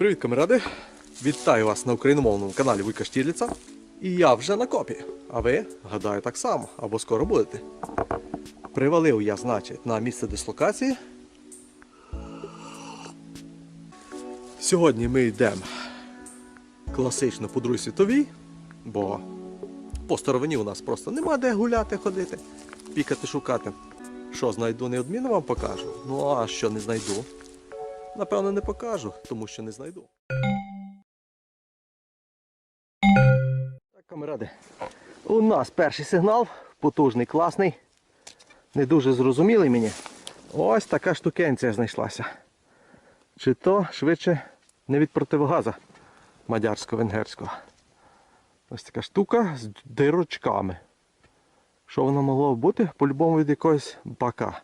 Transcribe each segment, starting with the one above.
Привіт, камеради! Вітаю вас на україномовному каналі Вуйка Штірліца. І я вже на копі. А ви, гадаю, так само, або скоро будете. Привалив я, значить, на місце дислокації. Сьогодні ми йдемо класично по Другій світовій, бо по старовині у нас просто нема де гуляти, ходити, пікати, шукати. Що знайду, неодмінно вам покажу. Ну а що не знайду, напевно, не покажу, тому що не знайду. Так, камеради. У нас перший сигнал, потужний, класний. Не дуже зрозумілий мені. Ось така штукенція знайшлася. Чи то швидше не від противогаза мадярсько-венгерського. Ось така штука з дирочками. Що воно могло бути? По-любому від якогось бака.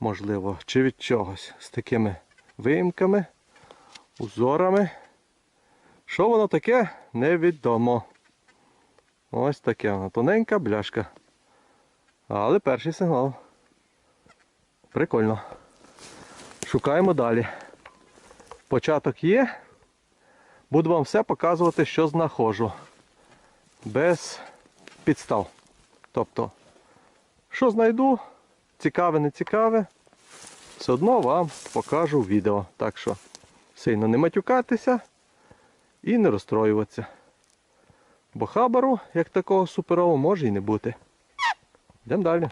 Можливо, чи від чогось. З такими виїмками, узорами. Що воно таке, невідомо. Ось таке воно. Тоненька бляшка. Але перший сигнал. Прикольно. Шукаємо далі. Початок є. Буду вам все показувати, що знаходжу. Без підстав. Тобто, що знайду, цікаве, не цікаве, все одно вам покажу відео. Так що сильно не матюкатися і не розстроюватися. Бо хабару, як такого суперового, може і не бути. Йдемо далі.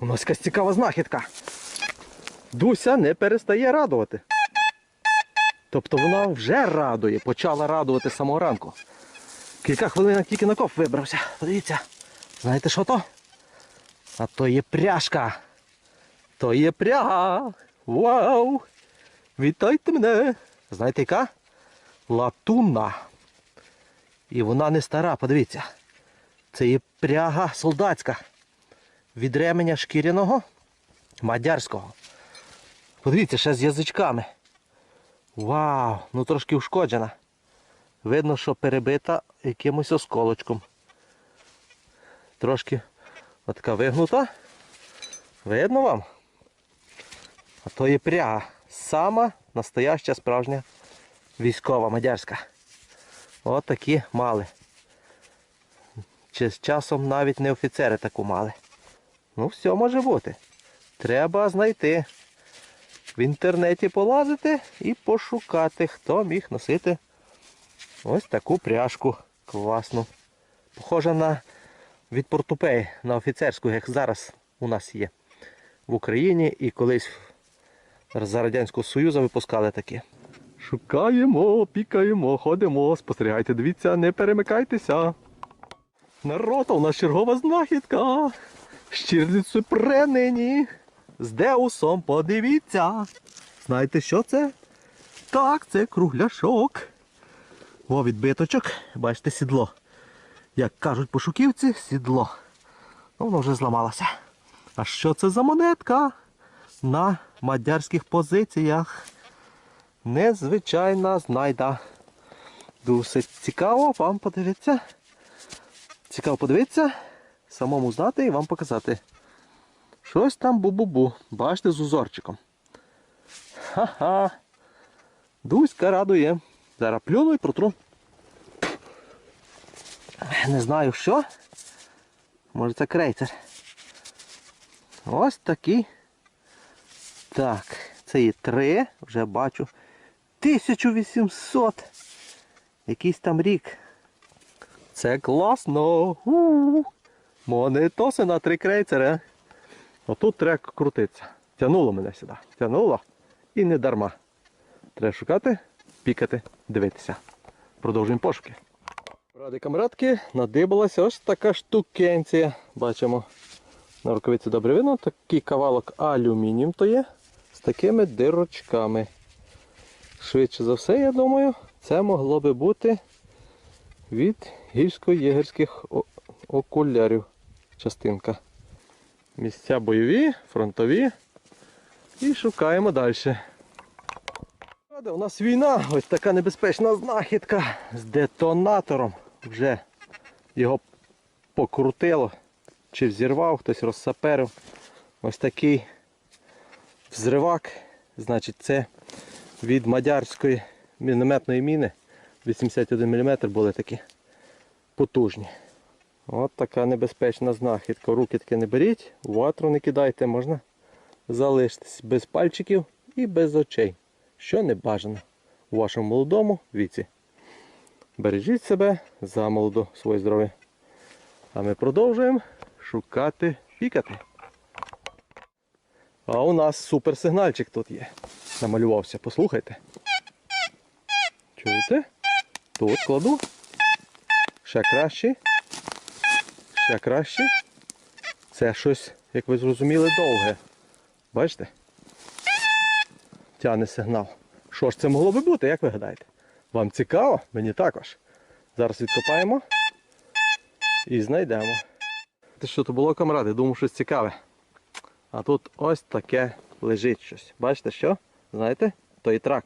У нас якась цікава знахідка. Дуся не перестає радувати. Тобто вона вже радує, почала радувати з самого ранку. Кілька хвилин тільки на коп вибрався. Подивіться. Знаєте що то? А то є пряжка. То є пряга. Вау! Вітайте мене! Знаєте яка? Латунна. І вона не стара, подивіться. Це є пряга солдатська. Від ременя шкіряного мадярського. Подивіться, ще з язичками. Вау! Ну трошки ушкоджена. Видно, що перебита якимось осколочком. Трошки отака вигнута. Видно вам? То є пряга. Сама настояща справжня військова мадярська. От такі мали. Чи з часом навіть не офіцери таку мали. Ну, все може бути. Треба знайти. В інтернеті полазити і пошукати, хто міг носити ось таку пряжку класну. Похожа на від портупеї на офіцерську, як зараз у нас є в Україні і колись за Радянського Союзу випускали такі. Шукаємо, пікаємо, ходимо, спостерігайте, дивіться, не перемикайтеся. Народ, у нас чергова знахідка. Щирліцю пренині. З Деусом подивіться. Знаєте, що це? Так, це кругляшок. О, відбиточок. Бачите, сідло. Як кажуть пошуківці, сідло. Ну, воно вже зламалося. А що це за монетка? На мадярських позиціях. Незвичайна знайда. Досить цікаво вам подивитися. Цікаво подивитися, самому знати і вам показати. Щось там бу-бу-бу. Бачите, з узорчиком. Ха-ха. Дуська радує. Зараз плюну і протру. Не знаю що. Може це крейцер. Ось такий. Так, це є три, вже бачу. 1800. Якийсь там рік. Це класно. У-у-у. Монетоси на три крейцери. Отут треба крутитися. Тянуло мене сюди. Тянуло і не дарма. Треба шукати, пікати, дивитися. Продовжуємо пошуки. Ради камрадки надибалася ось така штукенція. Бачимо на рукавиці добре видно. Такий кавалок алюмінієм то є такими дирочками. Швидше за все, я думаю, це могло би бути від гірсько-єгерських окулярів частинка. Місця бойові, фронтові. І шукаємо далі. У нас війна, ось така небезпечна знахідка з детонатором. Вже його покрутило, чи взірвав, хтось розсаперив. Ось такий взривак. Значить, це від мадярської мінометної міни 81 мм були такі потужні. От така небезпечна знахідка. Руки таки не беріть, ватру не кидайте, можна залишитись без пальчиків і без очей, що не бажано у вашому молодому віці. Бережіть себе за молоду своє здоров'я. А ми продовжуємо шукати пікати. А у нас суперсигнальчик тут є. Намалювався, послухайте. Чуєте? Тут кладу. Ще краще. Ще краще. Це щось, як ви зрозуміли, довге. Бачите? Тяне сигнал. Що ж це могло би бути, як ви гадаєте? Вам цікаво? Мені також. Зараз відкопаємо і знайдемо. Те, що то було, камради, думав, щось цікаве. А тут ось таке лежить щось. Бачите що? Знаєте? Той трак.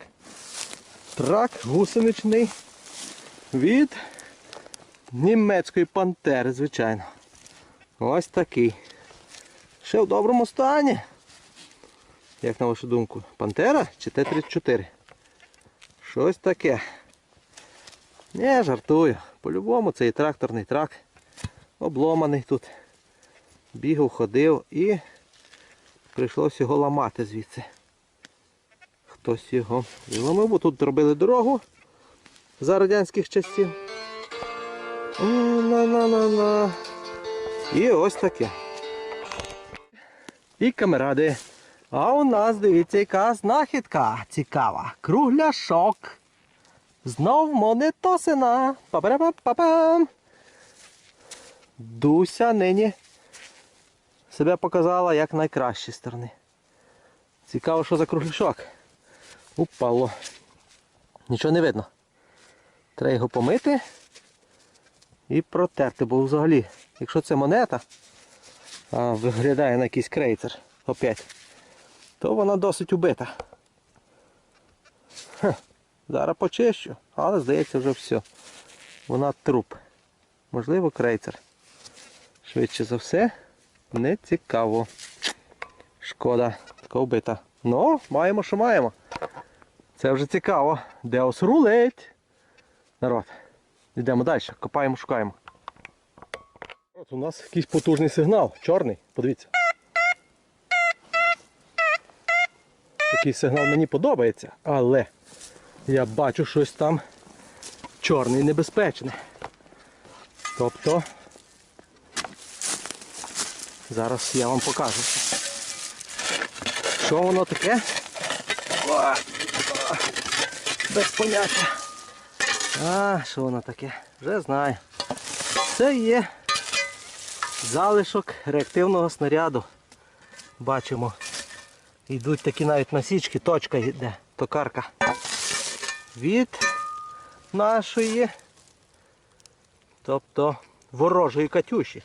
Трак гусеничний від німецької пантери, звичайно. Ось такий. Ще в доброму стані. Як на вашу думку, пантера чи Т-34? Щось таке. Не, жартую. По-любому цей тракторний трак обломаний тут. Бігав, ходив і прийшлося його ламати звідси. Хтось його зламив, бо тут робили дорогу за радянських часів. На-на-на-на. І ось таке. І камеради. А у нас, дивіться, яка знахідка цікава. Кругляшок. Знов монетосина. Па-па-па-па-пам. Дуся нині себе показала як найкращі сторони. Цікаво, що за кругляшок. Упало. Нічого не видно. Треба його помити і протерти, бо взагалі, якщо це монета, а виглядає на якийсь крейцер опять, то вона досить убита. Хе, зараз почищу, але здається вже все. Вона труп. Можливо, крейцер. Швидше за все, не цікаво. Шкода, така вбита. Ну, маємо, що маємо. Це вже цікаво. Деос рулить. Народ. Йдемо далі, копаємо, шукаємо. От у нас якийсь потужний сигнал, чорний, подивіться. Такий сигнал мені подобається, але я бачу щось там чорне і небезпечне. Тобто зараз я вам покажу. Що воно таке? О, без поняття. А, що воно таке? Вже знаю. Це є залишок реактивного снаряду. Бачимо. Йдуть такі навіть насічки, точка йде, токарка. Від нашої, тобто ворожої катюші.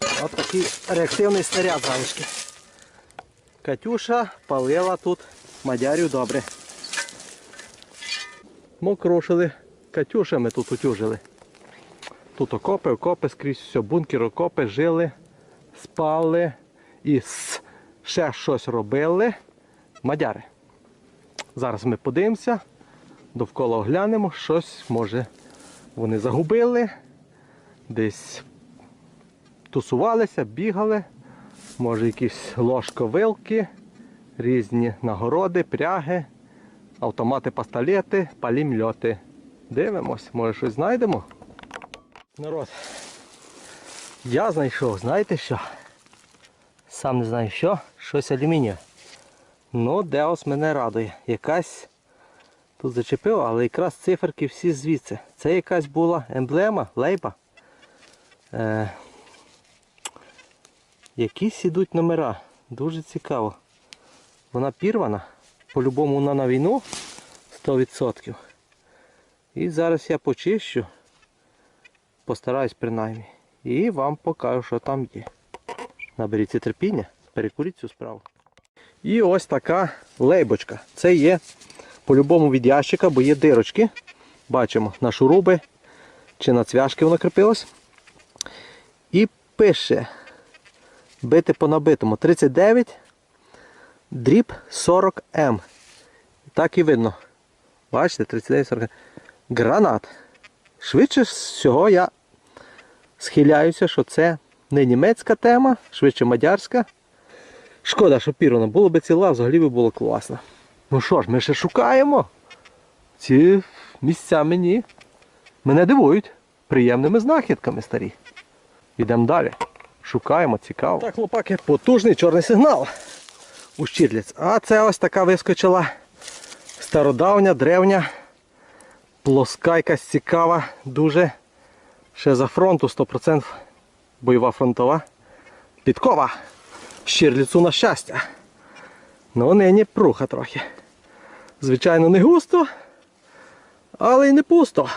Ось такий реактивний снаряд залишки. Катюша палила тут мадярю добре. Мокрошили, катюшами тут утюжили. Тут окопи, окопи, скрізь все, бункер, окопи, жили, спали і ще щось робили. Мадяри. Зараз ми подивимося, довкола оглянемо, щось може вони загубили, десь тусувалися, бігали, може якісь ложковилки, різні нагороди, пряги, автомати, пастолети, палімльоти. Дивимось, може щось знайдемо. Народ, я знайшов, знаєте що? Сам не знаю що, щось алюмінієве. Ну, Деос мене радує. Якась тут зачепив, але якраз циферки всі звідси. Це якась була емблема, лейба. Е, якісь ідуть номера. Дуже цікаво. Вона пірвана. По-любому вона на війну 100%. І зараз я почищу. Постараюсь принаймні. І вам покажу, що там є. Наберіться терпіння, перекуріть цю справу. І ось така лейбочка. Це є по-любому від ящика, бо є дирочки. Бачимо на шуруби чи на цвяшки воно крепилось. І пише бити по набитому 39 дріб 40М. Так і видно. Бачите, 39-40. Гранат. Швидше всього я схиляюся, що це не німецька тема, швидше мадярська. Шкода, що пірона. Було би ціла, взагалі би було класно. Ну що ж, ми ще шукаємо. Ці місця мені мене дивують приємними знахідками старі. Йдемо далі. Шукаємо, цікаво. Так, хлопаки, потужний чорний сигнал у щірліць. А це ось така вискочила стародавня, древня, плоска якась цікава, дуже. Ще за фронту 100% бойова фронтова. Підкова. Щирліцу на щастя. Ну, нині пруха трохи. Звичайно, не густо, але й не пусто.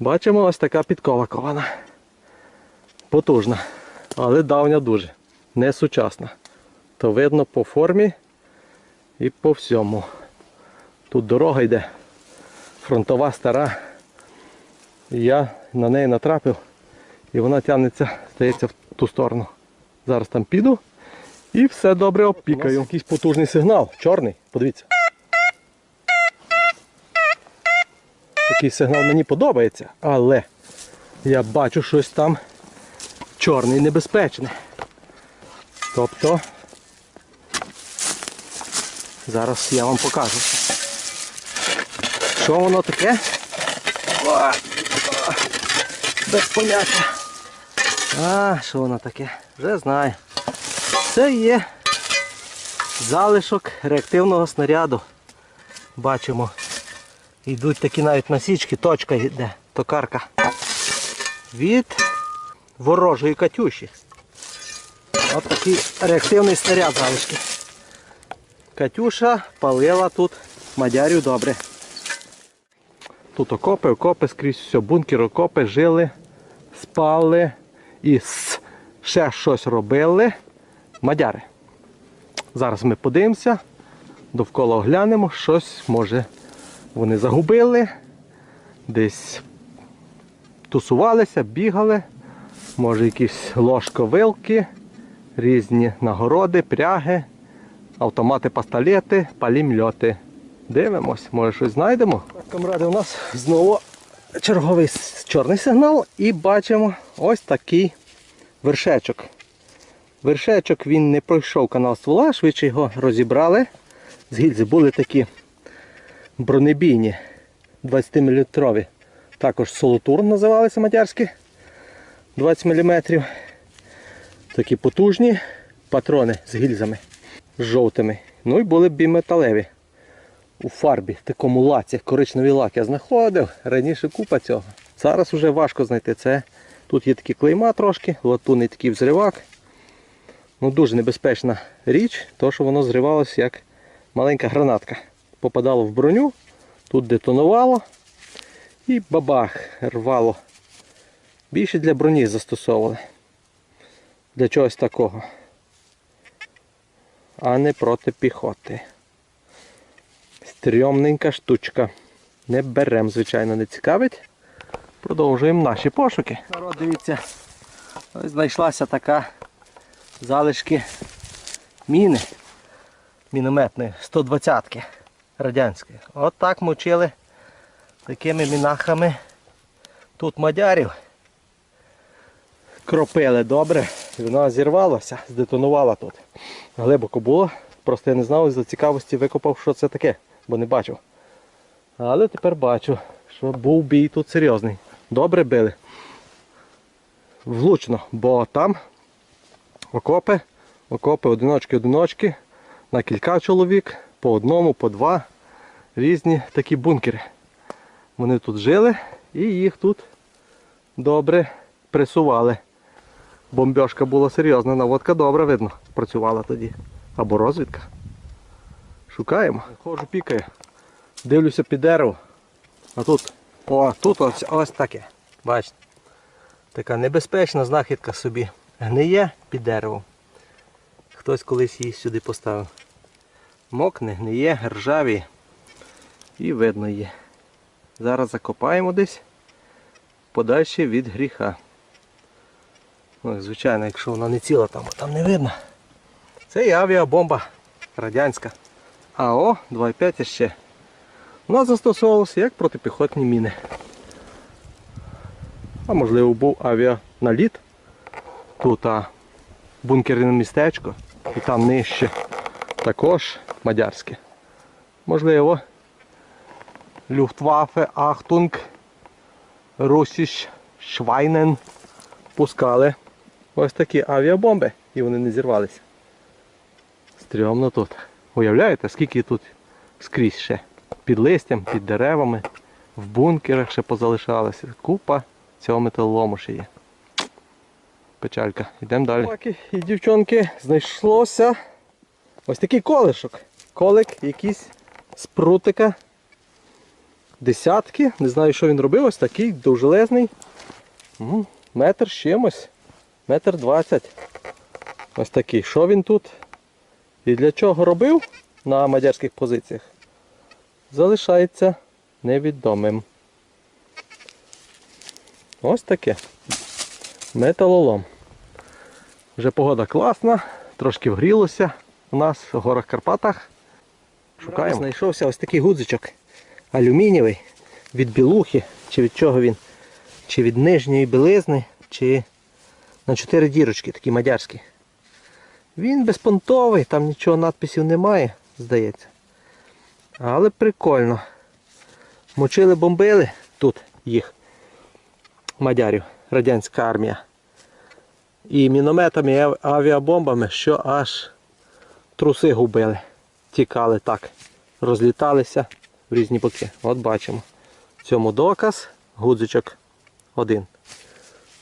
Бачимо ось така підкова кована. Потужна, але давня дуже. Не сучасна. То видно по формі і по всьому. Тут дорога йде. Фронтова стара. Я на неї натрапив і вона тягнеться, здається, в ту сторону. Зараз там піду і все добре опікаю. У нас якийсь потужний сигнал, чорний, подивіться. Такий сигнал мені подобається, але я бачу щось там чорне і небезпечне. Тобто зараз я вам покажу. Що воно таке? О, без поняття. А, що воно таке? Вже знаю. Це є залишок реактивного снаряду. Бачимо. Йдуть такі навіть насічки, точка йде, токарка. Від ворожої катюші. От такий реактивний снаряд залишки. Катюша палила тут мадярю добре. Тут окопи, окопи, скрізь все, бункер, окопи, жили, спали і ще щось робили. Мадяри. Зараз ми подивимося, довкола оглянемо, щось може вони загубили, десь тусувалися, бігали, може якісь ложковилки, різні нагороди, пряги, автомати, пастолети, палімльоти. Дивимось, може щось знайдемо. Так, камради, у нас знову черговий чорний сигнал і бачимо ось такий вершечок. Вершечок він не пройшов канал ствола, швидше його розібрали. З гільзи були такі бронебійні 20-мм. Також солотур називалися мадярські 20 мм. Такі потужні патрони з гільзами з жовтими. Ну і були біметалеві у фарбі, в такому лаці, коричневий лак я знаходив. Раніше купа цього. Зараз вже важко знайти це. Тут є такі клейма трошки, латунний такий взривак. Ну Дуже небезпечна річ, то що воно зривалося як маленька гранатка. Попадало в броню, тут детонувало і бабах рвало. Більше для броні застосовували. Для чогось такого. А не проти піхоти. Стрьомненька штучка. Не берем, звичайно, не цікавить. Продовжуємо наші пошуки. Народ, дивіться, ось знайшлася така залишки міни мінометної 120-ки радянської. От так мочили такими мінахами тут мадярів. Кропили добре, вона зірвалася, здетонувала тут. Глибоко було, просто я не знав, за цікавості викопав, що це таке, бо не бачив. Але тепер бачу, що був бій тут серйозний. Добре били. Влучно, бо там окопи, окопи, одиночки, одиночки, на кілька чоловік, по одному, по два. Різні такі бункери. Вони тут жили і їх тут добре пресували. Бомбьошка була серйозна, наводка добре видно. Працювала тоді. Або розвідка. Шукаємо. Ходжу, пікаю. Дивлюся під дерево. А тут, о, тут ось, ось таке. Бачите. Така небезпечна знахідка собі. Гниє під деревом. Хтось колись її сюди поставив. Мокне, гниє, ржаві. І видно її. Зараз закопаємо десь подальше від гріха. Ну, звичайно, якщо вона не ціла, там, там не видно. Це і авіабомба радянська. АО 2,5 ще. У нас застосовувався як протипіхотні міни. А можливо був авіаналіт. Тут а, бункерне містечко і там нижче також мадярське. Можливо, Люфтваффе, Ахтунг, Русіш, Швайнен пускали ось такі авіабомби і вони не зірвалися. Стрьомно тут. Уявляєте, скільки тут скрізь ще? Під листям, під деревами, в бункерах ще позалишалося. Купа цього металолому ще є. Печалька. Йдемо далі. Хлопаки і дівчонки, знайшлося ось такий колишок. Колик якийсь з прутика. Десятки. Не знаю, що він робив, ось такий довжелезний. Метр з чимось. Метр двадцять. Ось такий. Що він тут? І для чого робив на мадярських позиціях? Залишається невідомим. Ось таке. Металолом. Вже погода класна, трошки вгрілося у нас в горах Карпатах. Шукаємо. Знайшовся ось такий гудзичок алюмінієвий від білухи, чи від чого він, чи від нижньої білизни, чи на чотири дірочки, такі мадярські. Він безпонтовий, там нічого надписів немає, здається. Але прикольно. Мочили, бомбили тут їх, мадярів, радянська армія. І мінометами, і авіабомбами, що аж труси губили. Тікали так, розліталися в різні боки. От бачимо. В цьому доказ, гудзичок один.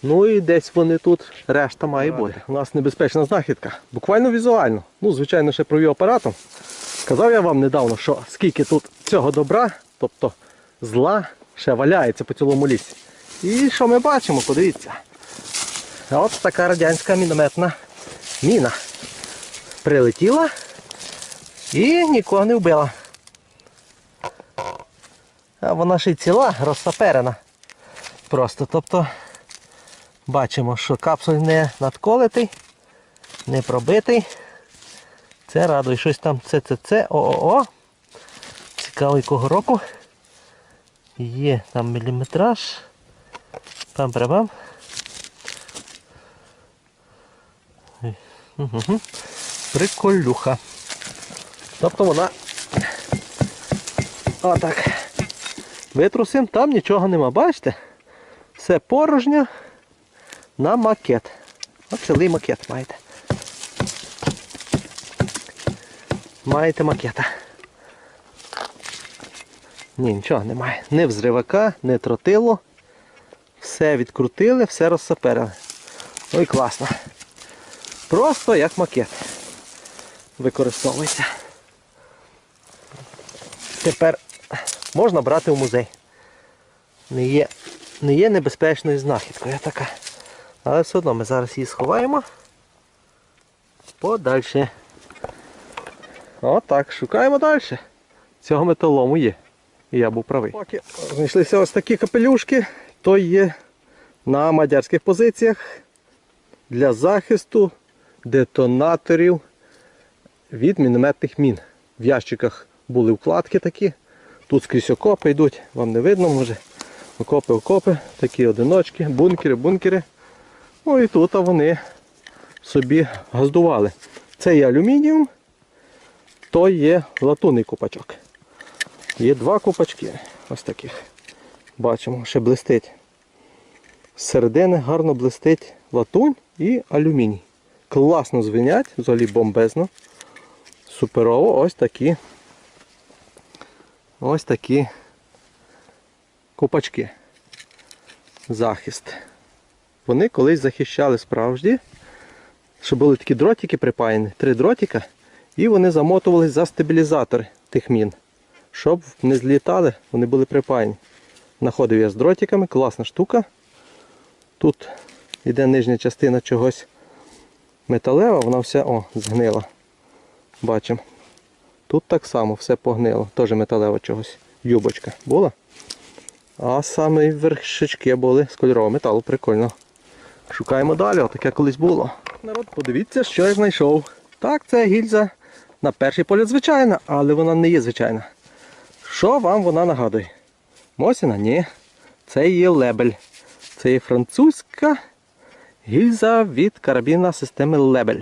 Ну і десь вони тут, решта має бути. У нас небезпечна знахідка. Буквально візуально. Ну, звичайно, ще провів апаратом. Казав я вам недавно, що скільки тут цього добра, тобто зла, ще валяється по цілому лісі. І що ми бачимо, подивіться. От така радянська мінометна міна. Прилетіла і нікого не вбила. А вона ще й ціла, розсаперена. Просто, тобто бачимо, що капсуль не надколитий, не пробитий. Це радує. Щось там ЦЦЦ, ООО. Цікаво якого року. Є там міліметраж. Пам-пам. Угу. Приколюха. Тобто вона отак. Витрусим, там нічого нема, бачите? Все порожньо на макет. От цілий макет маєте. Маєте макета. Ні, нічого немає. Ні взривака, ні тротило. Все відкрутили, все розсаперили. Ой, класно. Просто як макет. Використовується. Тепер можна брати в музей. Не є, не є небезпечною знахідкою така. Але все одно ми зараз її сховаємо. Подальше. Отак, шукаємо далі. Цього металому є. І я був правий. Поки знайшлися ось такі капелюшки, то є на мадярських позиціях для захисту детонаторів від мінометних мін. В ящиках були вкладки такі. Тут скрізь окопи йдуть, вам не видно, може. Окопи, окопи, такі одиночки, бункери, бункери. Ну і тут вони собі газдували. Це є алюмініум, то є латунний купачок. Є два купачки. Ось таких. Бачимо, ще блистить. З середини гарно блистить латунь і алюміній. Класно звинять, взагалі бомбезно. Суперово ось такі. Ось такі купачки. Захист. Вони колись захищали справжні, що були такі дротики припаяні, три дротика, і вони замотувались за стабілізатори тих мін. Щоб не злітали, вони були припаяні. Находив я з дротиками, класна штука. Тут йде нижня частина чогось металева, вона вся о, згнила. Бачимо. Тут так само все погнило, теж металева чогось. Юбочка була. А саме вершечки були з кольорового металу, прикольно. Шукаємо далі, отаке колись було. Народ, подивіться, що я знайшов. Так, це гільза На перший погляд звичайна, але вона не є звичайна. Що вам вона нагадує? Мосіна? Ні. Це є лебель. Це є французька гільза від карабіна системи лебель.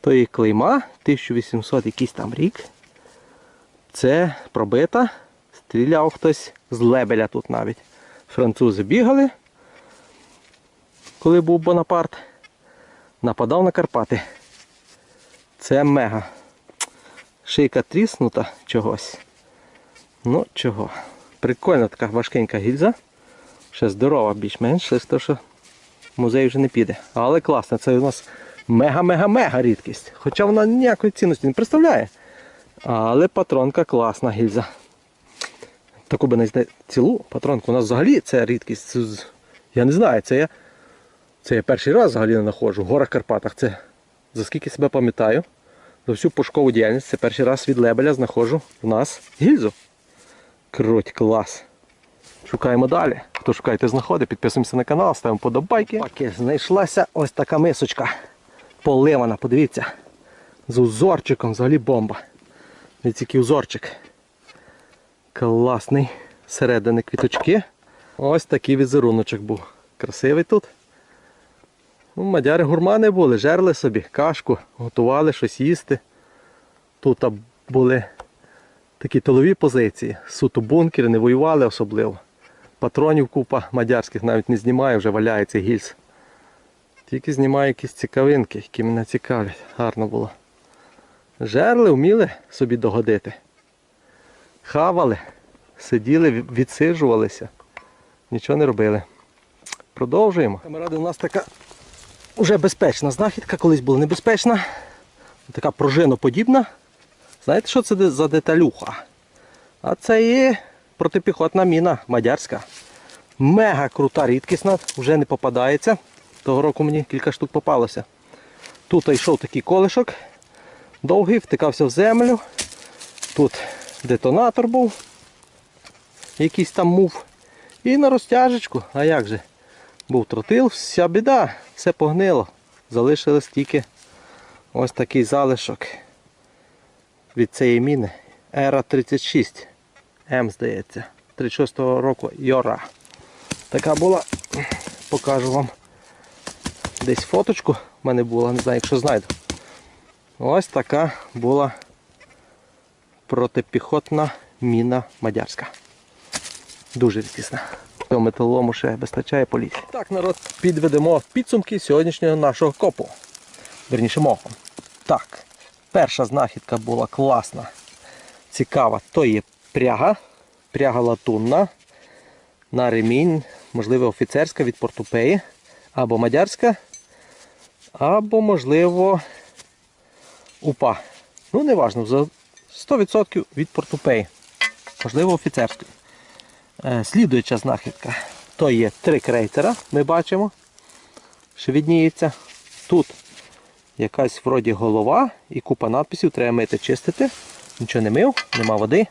То є клейма 1800 якийсь там рік. Це пробита. Стріляв хтось з лебеля тут навіть. Французи бігали, коли був Бонапарт. Нападав на Карпати. Це мега. Шийка тріснута чогось. Ну, чого. Прикольна така важкенька гільза. Ще здорова більш-менш, через те, що музей вже не піде. Але класно, це у нас мега-мега-мега рідкість. Хоча вона ніякої цінності не представляє. Але патронка класна гільза. Таку би не цілу патронку. У нас взагалі це рідкість. Я не знаю, це я, це я перший раз взагалі не знаходжу. В горах Карпатах. Це за скільки себе пам'ятаю. За всю пошукову діяльність це перший раз від лебеля знаходжу в нас гільзу. Круть, клас. Шукаємо далі. Хто шукає, той знаходить, підписуємося на канал, ставимо подобайки. Поки знайшлася ось така мисочка. Поливана, подивіться. З узорчиком, взагалі бомба. Дивіться, який узорчик. Класний. Середини квіточки. Ось такий візеруночок був. Красивий тут. Ну, мадяри гурмани були, жерли собі кашку, готували щось їсти. Тут були такі тилові позиції. Суто бункери, не воювали особливо. Патронів купа мадярських навіть не знімаю, вже валяється гільз. Тільки знімаю якісь цікавинки, які мене цікавлять. Гарно було. Жерли, вміли собі догодити. Хавали, сиділи, ві- відсиджувалися. Нічого не робили. Продовжуємо. Камеради, у нас така вже безпечна знахідка, колись була небезпечна. Така пружиноподібна. Знаєте, що це за деталюха? А це є протипіхотна міна мадярська. Мега крута, рідкісна, вже не попадається. Того року мені кілька штук попалося. Тут йшов такий колишок, довгий, втикався в землю. Тут детонатор був, якийсь там мув. І на розтяжечку, а як же? Був тротил, вся біда, все погнило. Залишилось тільки ось такий залишок від цієї міни. Ера 36 М, здається. 36-го року Йора. Така була. Покажу вам. Десь фоточку в мене була, не знаю, якщо знайду. Ось така була протипіхотна міна мадярська. Дуже рідкісна. Цього металолому ще вистачає поліції. Так, народ, підведемо підсумки сьогоднішнього нашого копу. Верніше мого. Так, перша знахідка була класна, цікава. То є пряга, пряга латунна на ремінь, можливо, офіцерська від портупеї, або мадярська, або, можливо, упа. Ну, неважно, за 100% від портупеї. Можливо, офіцерської. Е, Слідуюча знахідка. То є три крейцера, ми бачимо, що відніється. Тут якась вроді голова і купа надписів, треба мити, чистити. Нічого не мив, нема води.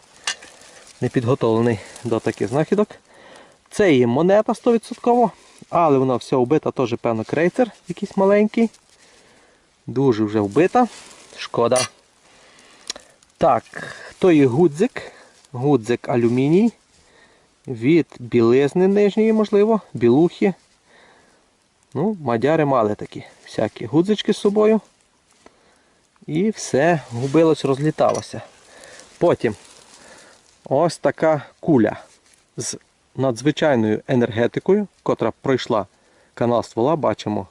Не підготовлений до таких знахідок. Це є монета 100%, але вона вся вбита, теж, певно, крейцер якийсь маленький. Дуже вже вбита. Шкода. Так, то є гудзик. Гудзик алюміній. Від білизни нижньої, можливо, білухи. Ну, мадяри мали такі всякі гудзички з собою. І все губилось, розліталося. Потім ось така куля з надзвичайною енергетикою, котра пройшла канал ствола, бачимо,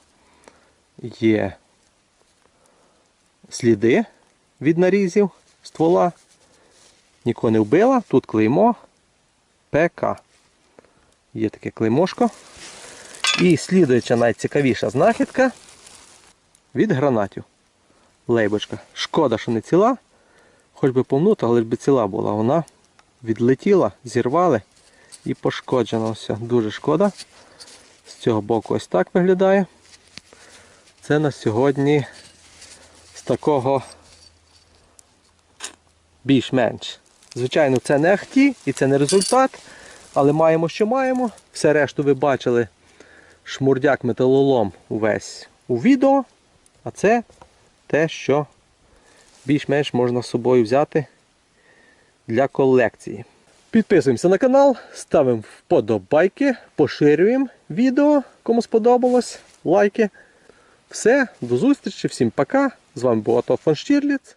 є сліди від нарізів ствола. Нікого не вбила, тут клеймо ПК. Є таке клеймошко. І слідуюча найцікавіша знахідка від гранатів. Лейбочка. Шкода, що не ціла. Хоч би помнута, але ж би ціла була. Вона відлетіла, зірвали і пошкоджена. Все. Дуже шкода. З цього боку ось так виглядає. Це на сьогодні з такого більш-менш. Звичайно, це не ахті і це не результат, але маємо, що маємо. Все решту ви бачили шмурдяк металолом увесь у відео. А це те, що більш-менш можна з собою взяти для колекції. Підписуємося на канал, ставимо вподобайки, поширюємо відео, кому сподобалось, лайки. Все, до зустрічі, всім пока. З вами був Ато фон Штірліц.